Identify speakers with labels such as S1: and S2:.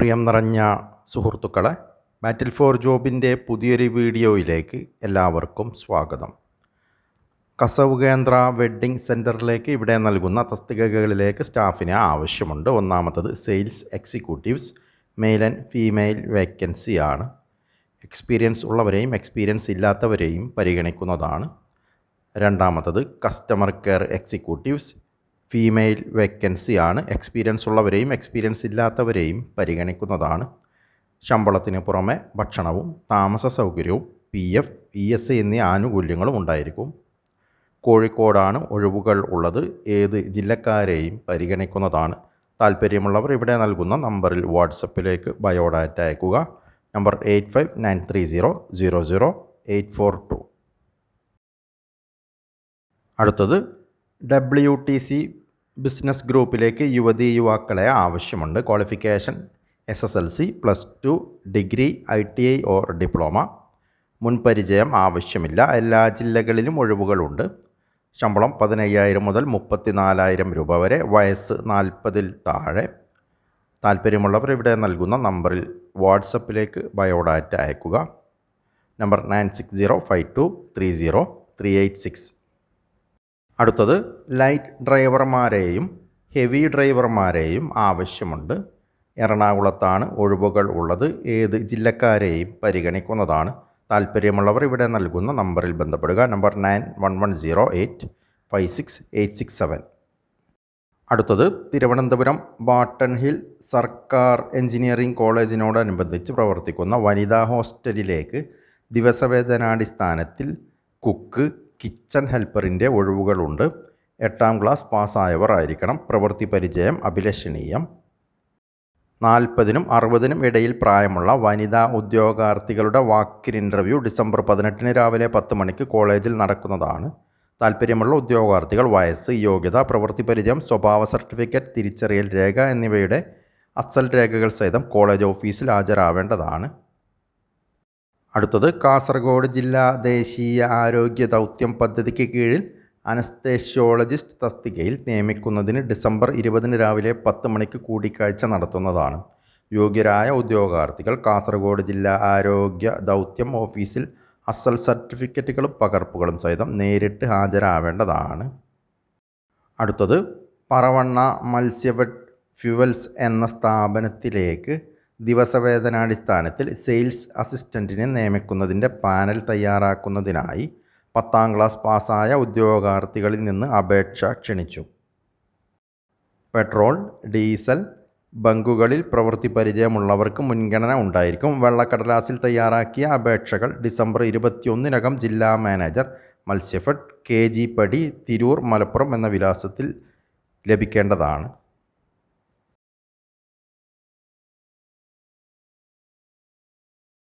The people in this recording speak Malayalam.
S1: പ്രിയം നിറഞ്ഞ സുഹൃത്തുക്കളെ ബാറ്റിൽ ഫോർ ജോബിന്റെ പുതിയൊരു വീഡിയോയിലേക്ക് എല്ലാവർക്കും സ്വാഗതം. കസവ് കേന്ദ്ര വെഡ്ഡിംഗ് സെന്ററിലേക്ക് ഇവിടെ നൽകുന്ന തസ്തികകളിലേക്ക് സ്റ്റാഫിന് ആവശ്യമുണ്ട്. ഒന്നാമത്തത് sales executives male and female vacancy ആണ്. എക്സ്പീരിയൻസ് ഉള്ളവരെയും എക്സ്പീരിയൻസ് ഇല്ലാത്തവരെയും പരിഗണിക്കുന്നതാണ്. രണ്ടാമത്തത് customer care executives female vacancy ആണ്. എക്സ്പീരിയൻസ് ഉള്ളവരെയും എക്സ്പീരിയൻസ് ഇല്ലാത്തവരെയും പരിഗണിക്കുന്നതാണ്. ശമ്പളത്തിന് പുറമെ ഭക്ഷണവും താമസ സൗകര്യവും പി എഫ് ഇ എസ് എന്നീ ആനുകൂല്യങ്ങളും ഉണ്ടായിരിക്കും. കോഴിക്കോടാണ് ഒഴിവുകൾ ഉള്ളത്. ഏത് ജില്ലക്കാരെയും പരിഗണിക്കുന്നതാണ്. താല്പര്യമുള്ളവർ ഇവിടെ നൽകുന്ന നമ്പറിൽ വാട്സപ്പിലേക്ക് ബയോഡാറ്റ അയക്കുക. Number eight five nine three zero zero zero eight four two. അടുത്തത് ഡബ്ല്യു ടി സി ബിസിനസ് ഗ്രൂപ്പിലേക്ക് യുവതി യുവാക്കളെ ആവശ്യമുണ്ട്. Qualification S S L C plus two degree I T I or diploma. മുൻപരിചയം ആവശ്യമില്ല. എല്ലാ ജില്ലകളിലും ഒഴിവുകളുണ്ട്. ശമ്പളം പതിനയ്യായിരം മുതൽ മുപ്പത്തിനാലായിരം രൂപ വരെ. വയസ്സ് നാൽപ്പതിൽ താഴെ. താല്പര്യമുള്ളവർ ഇവിടെ നൽകുന്ന നമ്പറിൽ വാട്സപ്പിലേക്ക് ബയോഡാറ്റ അയക്കുക. Number nine six zero five two three zero three eight six. അടുത്തത് ലൈറ്റ് ഡ്രൈവർമാരെയും ഹെവി ഡ്രൈവർമാരെയും ആവശ്യമുണ്ട്. എറണാകുളത്താണ് ഒഴിവുകൾ ഉള്ളത്. ഏത് ജില്ലക്കാരെയും പരിഗണിക്കുന്നതാണ്. താല്പര്യമുള്ളവർ ഇവിടെ നൽകുന്ന നമ്പറിൽ ബന്ധപ്പെടുക. Number nine one one zero eight five six eight six seven. അടുത്തത് തിരുവനന്തപുരം ബാട്ടൺ ഹിൽ സർക്കാർ എഞ്ചിനീയറിംഗ് കോളേജിനോടനുബന്ധിച്ച് പ്രവർത്തിക്കുന്ന വനിതാ ഹോസ്റ്റലിലേക്ക് ദിവസവേതനാടിസ്ഥാനത്തിൽ കുക്ക് കിച്ചൺ ഹെൽപ്പറിന്റെ ഒഴിവുകളുണ്ട്. എട്ടാം ക്ലാസ് പാസ്സായവർ ആയിരിക്കണം. പ്രവൃത്തി പരിചയം അഭിലഷണീയം. നാൽപ്പതിനും അറുപതിനും ഇടയിൽ പ്രായമുള്ള വനിതാ ഉദ്യോഗാർത്ഥികളുടെ വാക്കിൻ ഇന്റർവ്യൂ ഡിസംബർ പതിനെട്ടിന് രാവിലെ പത്ത് മണിക്ക് കോളേജിൽ നടക്കുന്നതാണ്. താല്പര്യമുള്ള ഉദ്യോഗാർത്ഥികൾ വയസ്സ് യോഗ്യത പ്രവൃത്തി പരിചയം സ്വഭാവ സർട്ടിഫിക്കറ്റ് തിരിച്ചറിയൽ രേഖ എന്നിവയുടെ അസൽ രേഖകൾ സഹിതം കോളേജ് ഓഫീസിൽ ഹാജരാവേണ്ടതാണ്. അടുത്തത് കാസർഗോഡ് ജില്ലാ ദേശീയ ആരോഗ്യ ദൗത്യം പദ്ധതിക്ക് കീഴിൽ അനസ്തേഷ്യോളജിസ്റ്റ് തസ്തികയിൽ നിയമിക്കുന്നതിന് ഡിസംബർ ഇരുപതിന് രാവിലെ പത്ത് മണിക്ക് കൂടിക്കാഴ്ച നടത്തുന്നതാണ്. യോഗ്യരായ ഉദ്യോഗാർത്ഥികൾ കാസർഗോഡ് ജില്ലാ ആരോഗ്യ ദൗത്യം ഓഫീസിൽ അസൽ സർട്ടിഫിക്കറ്റുകളും പകർപ്പുകളും സഹിതം നേരിട്ട് ഹാജരാവേണ്ടതാണ്. അടുത്തത് പറവണ്ണ മത്സ്യവെട്ട് ഫ്യുവൽസ് എന്ന സ്ഥാപനത്തിലേക്ക് ദിവസവേതനാടിസ്ഥാനത്തിൽ സെയിൽസ് അസിസ്റ്റന്റിനെ നിയമിക്കുന്നതിന്റെ പാനൽ തയ്യാറാക്കുന്നതിനായി പത്താം ക്ലാസ് പാസ്സായ ഉദ്യോഗാർത്ഥികളിൽ നിന്ന് അപേക്ഷ ക്ഷണിച്ചു. പെട്രോൾ ഡീസൽ ബങ്കുകളിൽ പ്രവൃത്തി പരിചയമുള്ളവർക്ക് മുൻഗണന ഉണ്ടായിരിക്കും. വെള്ളക്കടലാസിൽ തയ്യാറാക്കിയ അപേക്ഷകൾ ഡിസംബർ ഇരുപത്തിയൊന്നിനകം ജില്ലാ മാനേജർ മത്സ്യഫെഡ് കെ ജി പടി തിരൂർ മലപ്പുറം എന്ന വിലാസത്തിൽ ലഭിക്കേണ്ടതാണ്.